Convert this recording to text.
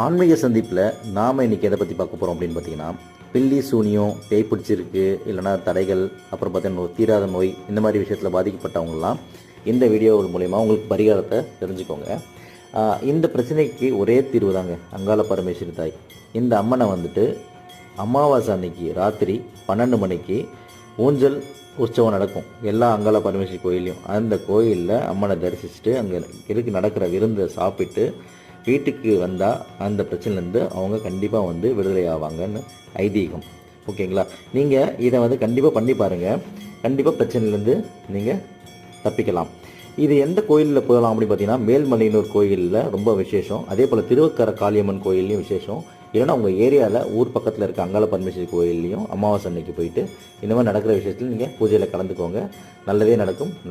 ஆன்மீக சந்திப்பில் நாம் இன்றைக்கி எதை பற்றி பார்க்க போகிறோம் அப்படின்னு பார்த்தீங்கன்னா பில்லி சூனியம் பேய் பிடிச்சிருக்கு இல்லைனா தடைகள் அப்புறம் பார்த்தீங்கன்னா தீராத நோய் இந்த மாதிரி விஷயத்தில் பாதிக்கப்பட்டவங்கலாம் இந்த வீடியோ மூலயமா உங்களுக்கு பரிகாரத்தை தெரிஞ்சுக்கோங்க. இந்த பிரச்சனைக்கு ஒரே தீர்வு தாங்க அங்காள பரமேஸ்வரி தாய். இந்த அம்மனை வந்துட்டு அமாவாசை அன்னைக்கு ராத்திரி பன்னெண்டு மணிக்கு ஊஞ்சல் உற்சவம் நடக்கும். எல்லா அங்காள பரமேஸ்வரி கோயிலையும் அந்த கோயிலில் அம்மனை தரிசிச்சுட்டு அங்கே இருக்கு நடக்கிற விருந்தை சாப்பிட்டு வீட்டுக்கு வந்தால் அந்த பிரச்சனைலேருந்து அவங்க கண்டிப்பாக வந்து விடுதலை ஆவாங்கன்னு ஐதீகம். ஓகேங்களா? நீங்கள் இதை வந்து கண்டிப்பாக பண்ணி பாருங்கள் கண்டிப்பாக பிரச்சனையிலேருந்து நீங்கள் தப்பிக்கலாம். இது எந்த கோயிலில் போகலாம் அப்படின்னு பார்த்தீங்கன்னா மேல்மலையனூர் கோயிலில் ரொம்ப விசேஷம். அதே போல் திருவக்கர காளியம்மன் கோயில்லையும் விசேஷம். இல்லைன்னா உங்கள் ஏரியாவில் ஊர் பக்கத்தில் இருக்க அங்காள பரமேஸ்வரி கோயில்லையும் அமாவாசை அன்னைக்கு போயிட்டு இந்த மாதிரி நடக்கிற விஷயத்தில் நீங்கள் பூஜையில் கலந்துக்கோங்க. நல்லதே நடக்கும்.